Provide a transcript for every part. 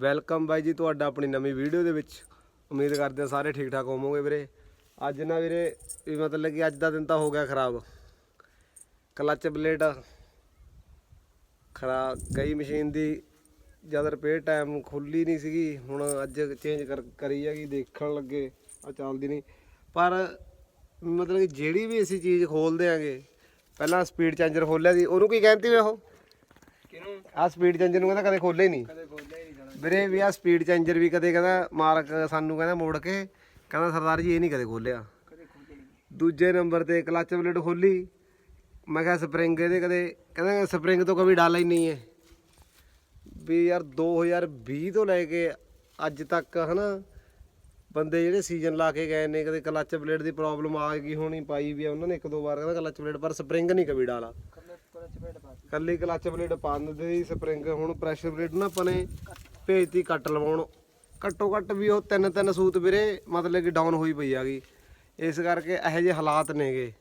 Welcome ਬਾਈ ਜੀ ਤੁਹਾਡਾ ਆਪਣੀ ਨਵੀਂ ਵੀਡੀਓ ਦੇ ਵਿੱਚ। ਉਮੀਦ ਕਰਦੇ ਹਾਂ ਸਾਰੇ ਠੀਕ ਠਾਕ ਹੋਵੋਗੇ ਵੀਰੇ। ਅੱਜ ਨਾ ਵੀਰੇ ਵੀ ਮਤਲਬ ਕਿ ਅੱਜ ਦਾ ਦਿਨ ਤਾਂ ਹੋ ਗਿਆ ਖਰਾਬ। ਕਲੱਚ ਪਲੇਟ ਖਰਾ ਗਈ ਮਸ਼ੀਨ ਦੀ। ਜਦ ਰਿਪੇਅਰ ਟਾਈਮ ਖੁੱਲੀ ਨਹੀਂ ਸੀਗੀ ਹੁਣ ਅੱਜ ਚੇਂਜ ਕਰ ਕਰੀ ਹੈਗੀ ਦੇਖਣ ਲੱਗੇ ਆ ਚੱਲਦੀ ਨਹੀਂ। ਪਰ ਮਤਲਬ ਕਿ ਜਿਹੜੀ ਵੀ ਅਸੀਂ ਚੀਜ਼ ਖੋਲਦੇ ਆਂਗੇ ਪਹਿਲਾਂ ਸਪੀਡ ਚੇਂਜਰ ਖੋਲਿਆ ਸੀ। ਉਹਨੂੰ ਕੀ ਕਹਿੰਦੀ ਵੇ ਉਹ? ਕਿਨੂੰ ਆ ਸਪੀਡ ਚੇਂਜਰ ਨੂੰ ਕਹਿੰਦਾ ਕਦੇ ਖੋਲੇ ਨਹੀਂ ਕਦੇ ਬੋਲਿਆ ਹੀ ਨਹੀਂ ਜਾਣਾ ਵੀਰੇ ਵੀ ਆ ਸਪੀਡ ਚੇਂਜਰ ਵੀ ਕਦੇ ਕਹਿੰਦਾ ਮਾਲਕ ਸਾਨੂੰ ਕਹਿੰਦਾ ਮੋੜ ਕੇ ਕਹਿੰਦਾ ਸਰਦਾਰ ਜੀ ਇਹ ਨਹੀਂ ਕਦੇ ਖੋਲਿਆ। ਕਦੇ ਦੂਜੇ ਨੰਬਰ ਤੇ ਕਲੱਚ ਪਲੇਟ ਖੋਲੀ ਮੈਂ ਕਿਹਾ ਸਪਰਿੰਗ ਇਹਦੇ ਕਦੇ ਕਹਿੰਦਾ ਸਪਰਿੰਗ ਤੋਂ ਕभी ਡਾਲਾ ਹੀ ਨਹੀਂ ਹੈ ਵੀ ਯਾਰ 2020 ਤੋਂ ਲੈ ਕੇ ਅੱਜ ਤੱਕ ਹਨਾ ਬੰਦੇ ਜਿਹੜੇ ਸੀਜ਼ਨ ਲਾ ਕੇ ਗਏ ਨੇ ਕਦੇ ਕਲੱਚ ਪਲੇਟ ਦੀ ਪ੍ਰੋਬਲਮ ਆ ਗਈ ਹੋਣੀ ਪਾਈ ਵੀ ਆ ਉਹਨਾਂ ਨੇ ਇੱਕ ਦੋ ਵਾਰ ਕਹਿੰਦਾ ਕਲੱਚ ਪਲੇਟ ਪਰ ਸਪਰਿੰਗ ਨਹੀਂ ਕभी ਡਾਲਾ। ਕੱਲੇ ਕਲਚ ਪਲੇਟ ਪਾ ਦਿੰਦੇ ਸਪਰਿੰਗ ਹੁਣ ਪ੍ਰੈਸ਼ਰ ਪਲੇਟ ਨਾ ਆਪਾਂ ਨੇ ਭੇਜਤੀ ਕੱਟ ਲਵਾਉਣ। ਘੱਟੋ ਘੱਟ ਵੀ ਉਹ ਤਿੰਨ ਤਿੰਨ ਸੂਤ ਵੀਰੇ ਮਤਲਬ ਕਿ ਡਾਊਨ ਹੋਈ ਪਈ ਆਗੀ ਇਸ ਕਰਕੇ ਇਹੋ ਜਿਹੇ ਹਾਲਾਤ ਨੇਗੇ।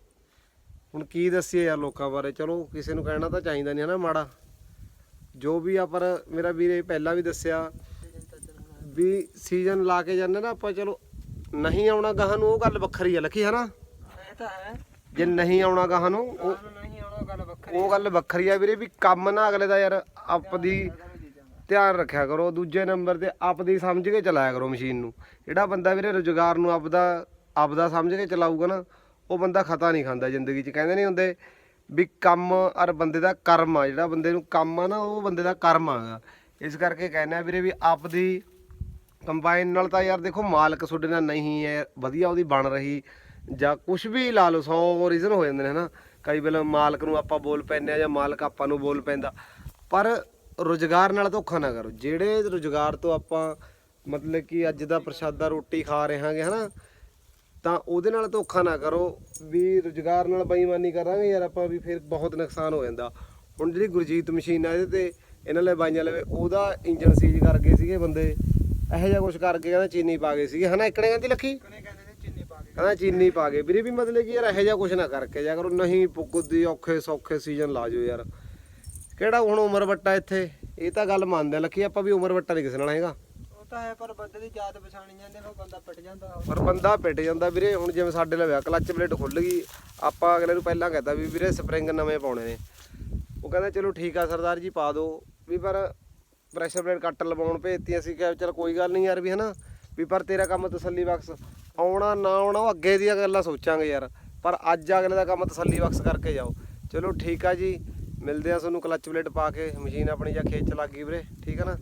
ਹੁਣ ਕੀ ਦੱਸੀਏ ਯਾਰ ਲੋਕਾਂ ਬਾਰੇ। ਚਲੋ ਕਿਸੇ ਨੂੰ ਕਹਿਣਾ ਤਾਂ ਚਾਹੀਦਾ ਨਹੀਂ ਹਨਾ ਮਾੜਾ। ਜੋ ਵੀ ਆ ਪਰ ਮੇਰਾ ਵੀਰੇ ਪਹਿਲਾਂ ਵੀ ਦੱਸਿਆ ਵੀ ਸੀਜ਼ਨ ਲਾ ਕੇ ਜਾਂਦੇ ਨਾ ਆਪਾਂ ਚਲੋ ਨਹੀਂ ਆਉਣਾ ਗਾਹਾਂ ਨੂੰ ਉਹ ਗੱਲ ਵੱਖਰੀ ਆ ਲੱਖੀ ਹਨਾ? ਇਹ ਤਾਂ ਹੈ। ਜੇ ਨਹੀਂ ਆਉਣਾ ਗਾਹਾਂ ਨੂੰ ਉਹ ਕਾਨੂੰਨ ਨਹੀਂ ਆਉਣਾ ਗੱਲ ਵੱਖਰੀ ਉਹ ਗੱਲ ਵੱਖਰੀ ਆ ਵੀਰੇ ਵੀ ਕੰਮ ਨਾ ਅਗਲੇ ਦਾ ਯਾਰ ਆਪਦੀ ਧਿਆਨ ਰੱਖਿਆ ਕਰੋ, ਦੂਜੇ ਨੰਬਰ ਤੇ ਆਪਦੀ ਸਮਝ ਕੇ ਚਲਾਇਆ ਕਰੋ ਮਸ਼ੀਨ ਨੂੰ। ਜਿਹੜਾ ਬੰਦਾ ਵੀਰੇ ਰੁਜ਼ਗਾਰ ਨੂੰ ਆਪਦਾ ਆਪਦਾ ਸਮਝ ਕੇ ਚਲਾਊਗਾ ਨਾ, ਉਹ ਬੰਦਾ ਖਤਾ ਨਹੀਂ ਖਾਂਦਾ ਜ਼ਿੰਦਗੀ 'ਚ। ਕਹਿੰਦੇ ਨਹੀਂ ਹੁੰਦੇ ਵੀ ਕੰਮ ਔਰ ਬੰਦੇ ਦਾ ਕਰਮ ਆ, ਜਿਹੜਾ ਬੰਦੇ ਨੂੰ ਕੰਮ ਆ ਨਾ, ਉਹ ਬੰਦੇ ਦਾ ਕਰਮ ਆਗਾ। ਇਸ ਕਰਕੇ ਕਹਿੰਦੇ ਆ ਵੀਰੇ ਵੀ ਆਪਦੀ ਕੰਬਾਈਨ ਨਾਲ ਤਾਂ ਯਾਰ ਦੇਖੋ ਮਾਲਕ ਤੁਹਾਡੇ ਨਾਲ ਨਹੀਂ ਹੈ, ਵਧੀਆ ਉਹਦੀ ਬਣ ਰਹੀ, ਜਾਂ ਕੁਝ ਵੀ ਲਾ ਲਓ 100 ਰੀਜ਼ਨ ਹੋ ਜਾਂਦੇ ਨੇ ਹਨਾ। ਕਈ ਵੇਲੇ ਮਾਲਕ ਨੂੰ ਆਪਾਂ ਬੋਲ ਪੈਂਦੇ ਆ ਜਾਂ ਮਾਲਕ ਆਪਾਂ ਨੂੰ ਬੋਲ ਪੈਂਦਾ। ਪਰ ਰੁਜ਼ਗਾਰ ਨਾਲ ਧੋਖਾ ਨਾ ਕਰੋ। ਜਿਹੜੇ ਰੁਜ਼ਗਾਰ ਤੋਂ ਆਪਾਂ ਮਤਲਬ ਕਿ ਅੱਜ ਦਾ ਪ੍ਰਸ਼ਾਦਾ ਰੋਟੀ ਖਾ ਰਹੇ ਹਾਂਗੇ, ਹਨਾ, ਤਾਂ ਉਹਦੇ ਨਾਲ ਧੋਖਾ ਨਾ ਕਰੋ। ਵੀ ਰੁਜ਼ਗਾਰ ਨਾਲ ਬੇਈਮਾਨੀ ਕਰਾਂਗੇ ਯਾਰ ਆਪਾਂ, ਵੀ ਫਿਰ ਬਹੁਤ ਨੁਕਸਾਨ ਹੋ ਜਾਂਦਾ। ਹੁਣ ਜਿਹੜੀ ਗੁਰਜੀਤ ਮਸ਼ੀਨ ਆ, ਇਹਦੇ ਤੇ ਇਹਨਾਂ ਲਈ ਬਾਈਆਂ ਲਵੇ, ਉਹਦਾ ਇੰਜਨ ਸੀਜ ਕਰ ਗਏ ਸੀਗੇ ਬੰਦੇ। ਇਹੋ ਜਿਹਾ ਕੁਝ ਕਰਕੇ ਕਹਿੰਦਾ ਚੀਨੀ ਪਾ ਗਏ ਸੀਗੇ। ਹਨਾ ਇਕੜੇ ਕਹਿੰਦੀ ਲੱਖੀ? ਕਹਿੰਦੇ ਚੀਨੀ ਪਾ ਕੇ ਕਹਿੰਦਾ ਚੀਨੀ ਪਾ ਗਏ। ਵੀਰੇ ਵੀ ਮਤਲਬ ਕਿ ਯਾਰ ਇਹੋ ਜਿਹਾ ਕੁਝ ਨਾ ਕਰਕੇ ਜਾ ਕਰੋ। ਨਹੀਂ ਪੁੱਗਦੀ, ਔਖੇ ਸੌਖੇ ਸੀਜ਼ਨ ਲਾ ਜਾਓ ਯਾਰ। ਕਿਹੜਾ ਹੁਣ ਉਮਰ ਵੱਟਾ ਇੱਥੇ? ਇਹ ਤਾਂ ਗੱਲ ਮੰਨਦੇ ਆ ਲੱਖੀ ਆਪਾਂ ਵੀ ਉਮਰ ਵੱਟਾ ਨਹੀਂ ਕਿਸੇ ਨਾਲ ਹੈਗਾ। ਉਹ ਤਾਂ ਹੈ ਪਰ ਬੰਦੇ ਦੀ ਜਾਤ ਪਛਾਣੀ ਜਾਂਦੇ ਫਿਰ ਬੰਦਾ ਪਿੱਟ ਜਾਂਦਾ। ਪਰ ਬੰਦਾ ਪਿੱਟ ਜਾਂਦਾ ਵੀਰੇ ਹੁਣ ਜਿਵੇਂ ਸਾਡੇ ਲਵਿਆ ਕਲੱਚ ਪਲੇਟ ਖੁੱਲ ਗਈ ਆਪਾਂ ਅਗਲੇ ਨੂੰ ਪਹਿਲਾਂ ਕਹਤਾ ਵੀ ਵੀਰੇ ਸਪਰਿੰਗ ਨਵੇਂ ਪਾਉਣੇ ਨੇ। ਉਹ ਕਹਿੰਦਾ ਚਲੋ ਠੀਕ ਆ ਸਰਦਾਰ ਜੀ ਪਾ ਦਿਓ। ਵੀ ਪਰ ਪ੍ਰੈਸ਼ਰ ਪਲੇਟ ਕੱਟ ਲਵਾਉਣ ਭੇਜਤੀ ਅਸੀਂ ਕਿਹਾ ਚਲ ਕੋਈ ਗੱਲ ਨਹੀਂ ਯਾਰ ਵੀ ਹਨਾ ਵੀ ਪਰ ਤੇਰਾ ਕੰਮ ਤਸੱਲੀ ਬਖਸ਼ ਆਉਣਾ ਨਾ ਆਉਣਾ ਉਹ ਅੱਗੇ ਦੀਆਂ ਗੱਲਾਂ ਸੋਚਾਂਗੇ ਯਾਰ। ਪਰ ਅੱਜ ਅਗਲੇ ਦਾ ਕੰਮ ਤਸੱਲੀ ਬਖਸ਼ ਕਰਕੇ ਜਾਓ। ਚਲੋ ਠੀਕ ਆ ਜੀ। ਮਿਲਦੇ ਆ ਤੁਹਾਨੂੰ ਕਲੱਚ ਪਲੇਟ ਪਾ ਕੇ ਮਸ਼ੀਨ ਆਪਣੀ ਜਾਂ ਖੇਤ ਚ ਲੱਗ ਗਈ ਵੀਰੇ, ਠੀਕ ਆ ਨਾ?